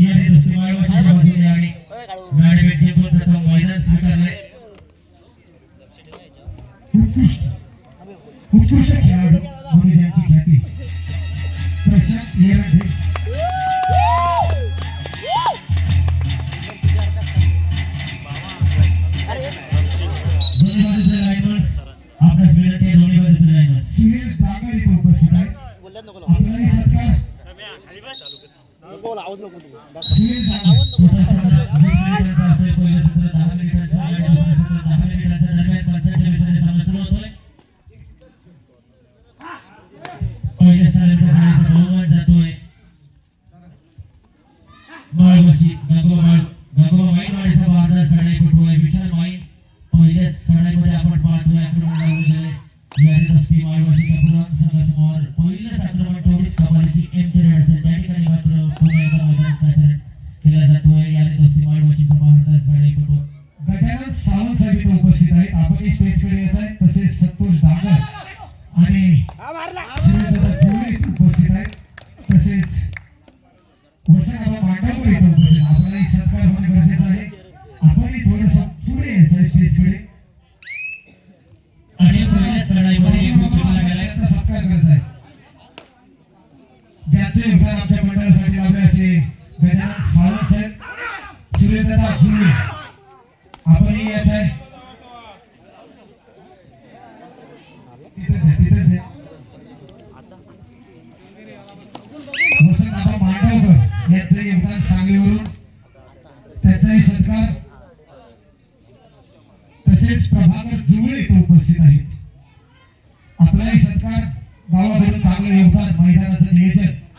TRS वाला चीज बदल जाएगी गाड़ी में टीम को प्रथम महिला स्वीकार ले voy a estar en Family of God, my talented nation.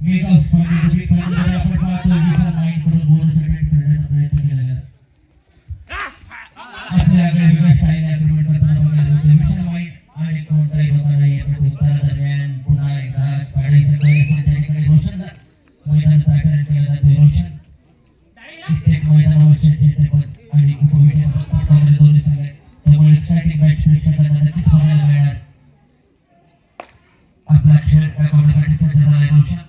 Make up for the man, invite Senator Banana I'm and learn. Apply Senator Banana to Senator Banana.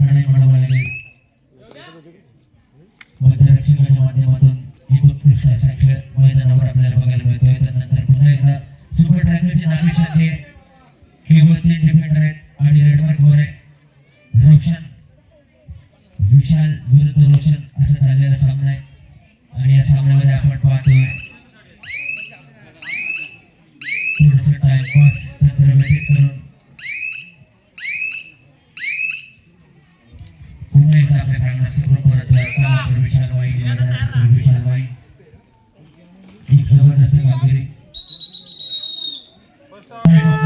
ठराविक घडवला माध्यमातून उत्कृष्ट अशा आपल्याला बघायला मिळतोय. त्यानंतर पुन्हा एकदा सुपर ट्रॅकलचे नागरिकांचे So.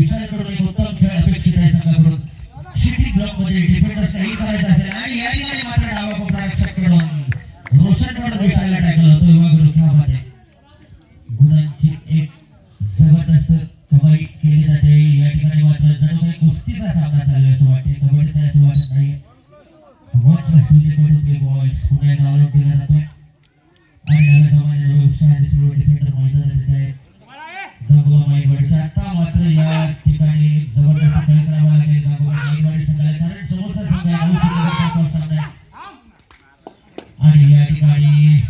విషయాలు ఇక్కడ మొత్తం విషయాలు అపేక్షిత సంఘం વાળી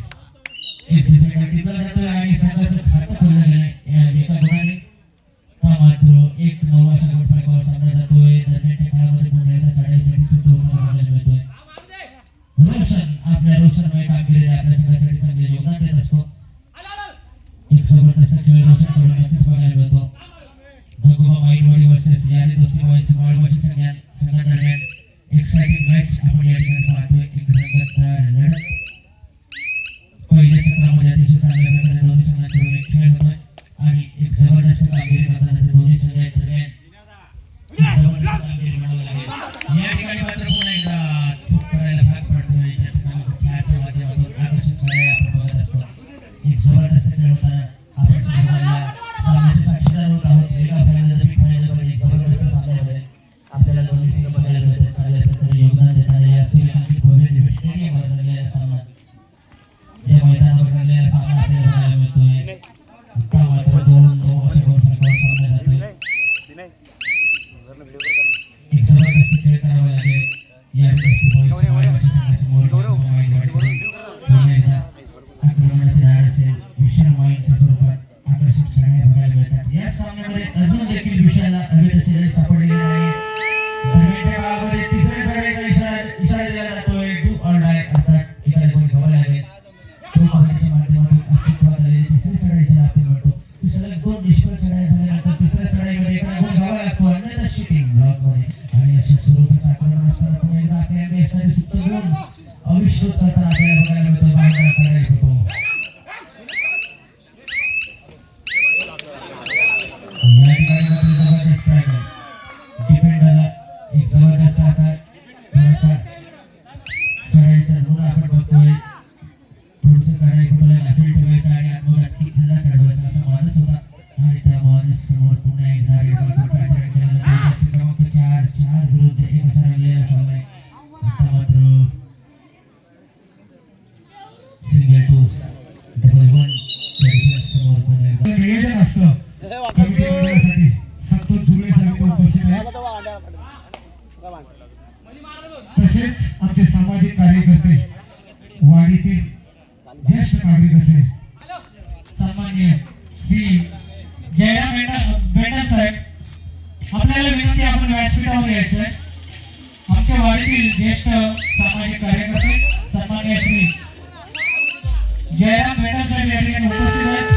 या ठिकाणी मात्र यांच्या स्वरूपात आपल्या शिक्षणाने बघायला मिळतात या सामन्यामध्ये अजून आपल्याला व्यक्ती आपण व्यासपीठावर यायचंय. आमच्या वाडीतील ज्येष्ठ सामाजिक कार्यकर्ते सन्मान्य श्री जयराम मॅडम साहेब या उपस्थित आहेत.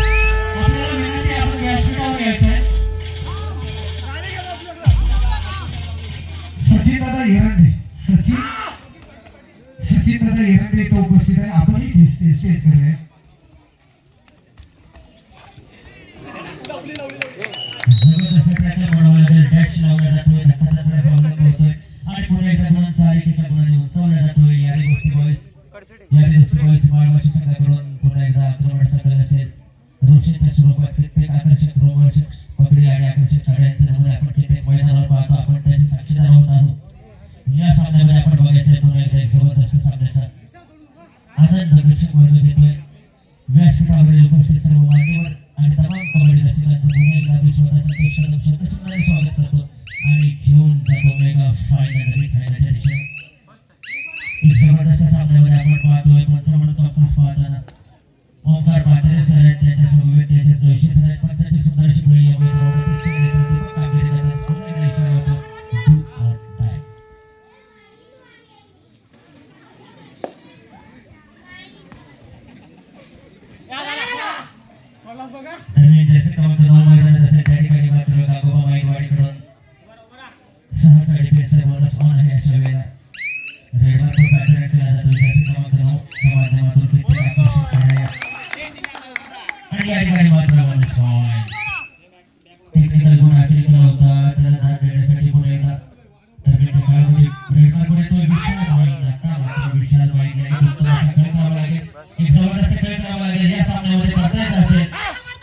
आपल्याला विनंती आपण व्यासपीठावर यायचंय. सचिन दादा हिरंडे सचिन सचिन दादा हिरंडे तो उपस्थित आहे. आपणही स्टेजकडे आहे. मुळे समाजवादी संघाकडून पुन्हा एकदा आक्रमणाचा कल असेल रोषेच्या स्वरूपात कित्येक आकर्षक रोमर्षक पगडी आणि आकर्षक साड्यांचे नमुने आपण कित्येक मैदानावर पाहतो आपण त्याचे साक्षीदार होत आहोत या सामन्यामध्ये आपण बघायचं पुन्हा एकदा एक जबरदस्त सामन्याचा आनंद दर्शक म्हणून देतोय व्यासपीठावरील उपस्थित सर्व मान्यवर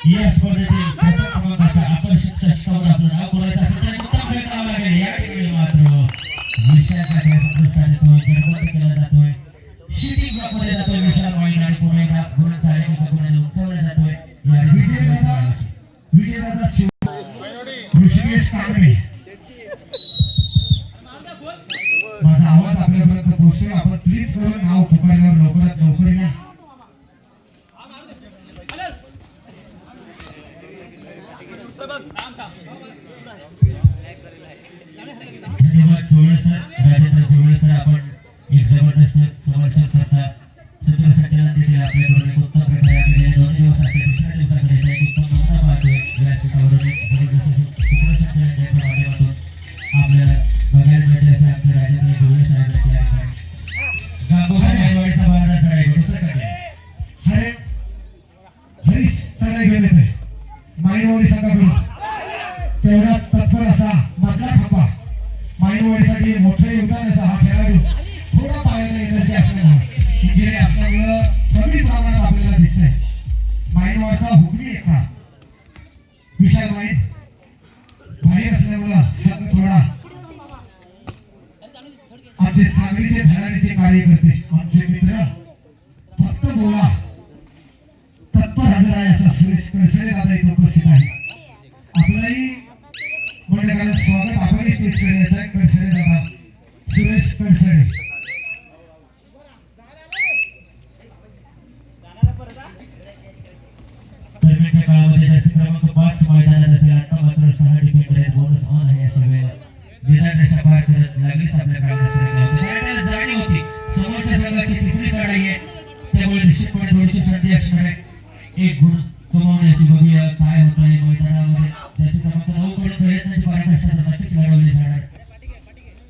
Yes, for the. సేవ చేసే సేవ చేసే असल्यामुळं संघ थोडा आमचे सांगलीचे धडाडीचे कार्यकर्ते आमचे मित्र फक्त बोला. तत्पर हजर आहे असा सुरेश कळसरे दादा इथे उपस्थित आहे आपलंही म्हणलं कारण स्वागत आपणही स्टेज कळसरे दादा सुरेश कळसरे. त्यामुळे निश्चित थोडीशी संधी असणार एक गुण कमावण्याची बघूया काय होत आहे मैदानावर त्याची क्रमांक नऊ पण जाणार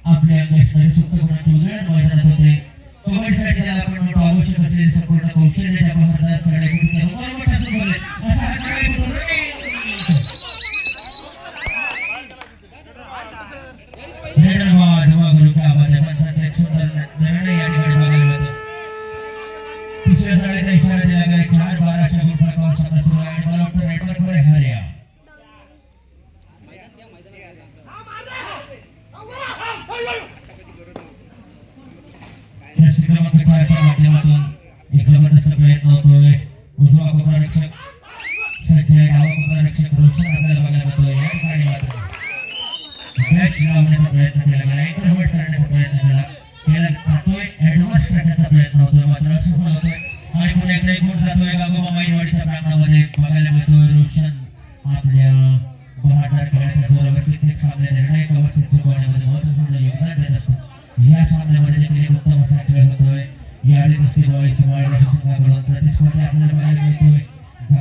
आपल्या असणारे सुप्त गुणांची उजळ्यात मैदानात होते कबड्डीसाठी त्याला आपण म्हणतो आवश्यक असलेले संपूर्ण कौशल्य त्या भारतात सगळ्या गुरुत्व धन्यवाद वा लाख बाराशे रुपये पाऊस आता सुरू आहे मला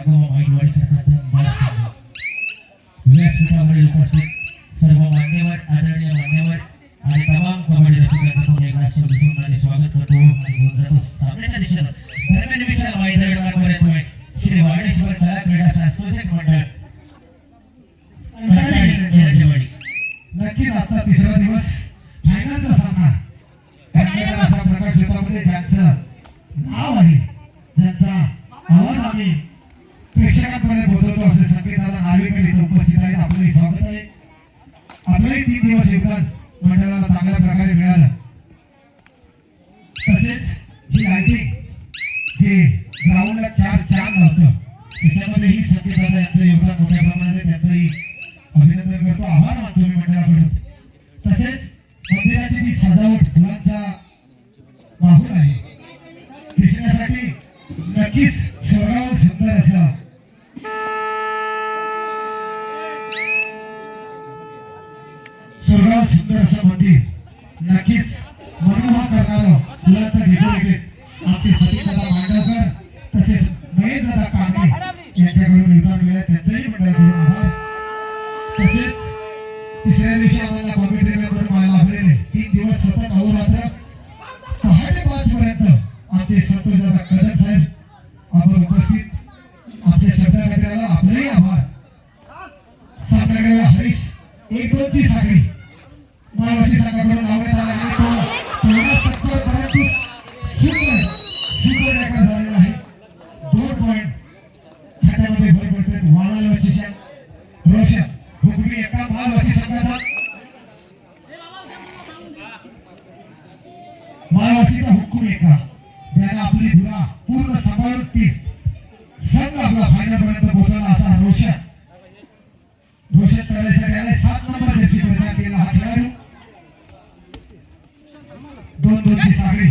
આપનો આંગણવાડી શાખા દ્વારા વ્યાસ સુપામણી ઉપસ્થિત बॅटिंग जे ग्राउंडला चार चार लावतं त्याच्यामध्ये ही संकेत योगदान मोठ्या प्रमाणात त्याचंही अभिनंदन करतो. आभार. तसेच तिसऱ्या दिवशी आम्हाला बॉम्बे ट्रेनर पण लाभलेले तीन दिवस सतत अहोरात्र पहाटे पाच पर्यंत आमचे संतोषदा कदम साहेब आपण आपली धुरा पूर्ण समारोप पीठ संघ आपला फायनल पर्यंत पोहोचला असा रोशन. रोशन चालेसाठी आले. सात नंबर जशी केला हा खेळाडू. दोन दोनची साखळी.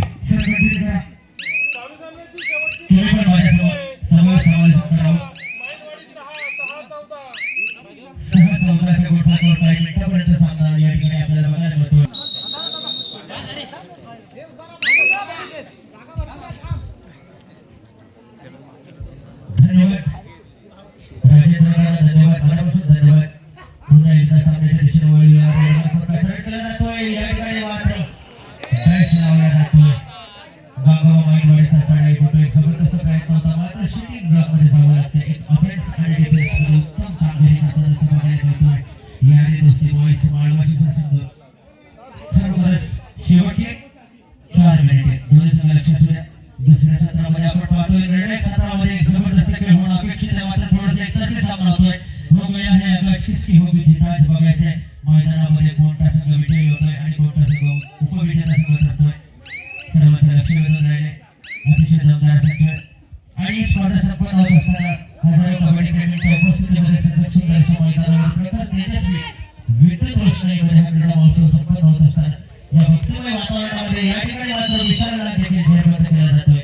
वातावरणामध्ये या ठिकाणी मात्र विचारांना देखील जातो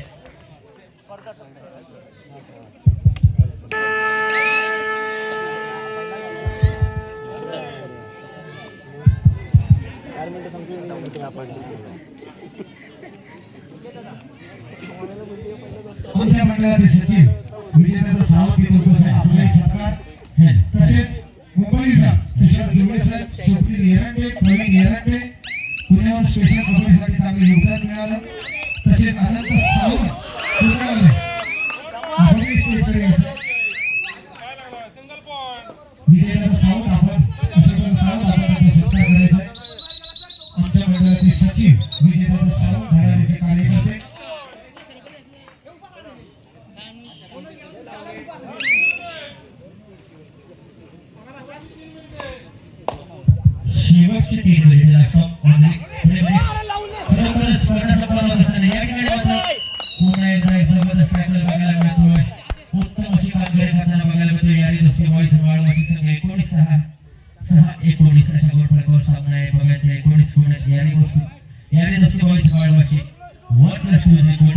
आपले योगदान मिळालं तसेच अनंत सावंत एकोणीस शेवटचा सामना बघायचा एकोणीस मिनिट याने याने नसते बावीस बाळ वर्ष लक्ष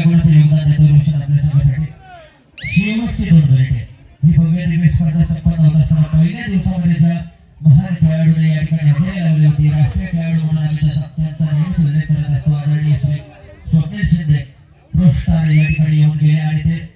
गट सहयोगाने दुरुस्तांना सेवेसाठी शेवटची नोंद भेटे ही भव्य रिमेट स्पर्धा संपन्न होत असताना पहिल्या दिवसामध्ये ज्या महान खेळाडूने या ठिकाणी हजेरी लावली होती राष्ट्रीय खेळाडू म्हणून आम्ही त्यांचा नेहमीच उल्लेख करत असतो आदरणीय स्वप्नील शिंदे प्रोस्टार या ठिकाणी येऊन गेले आणि ते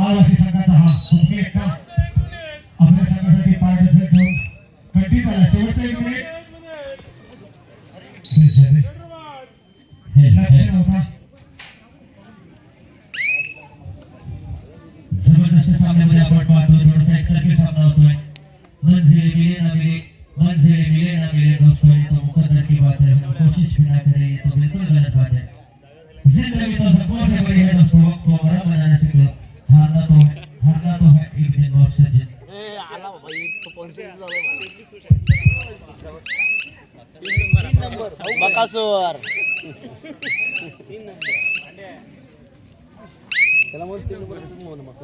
महाराष्ट्र संघाचा हा बकासूर त्याला मग तीन नंबर मग.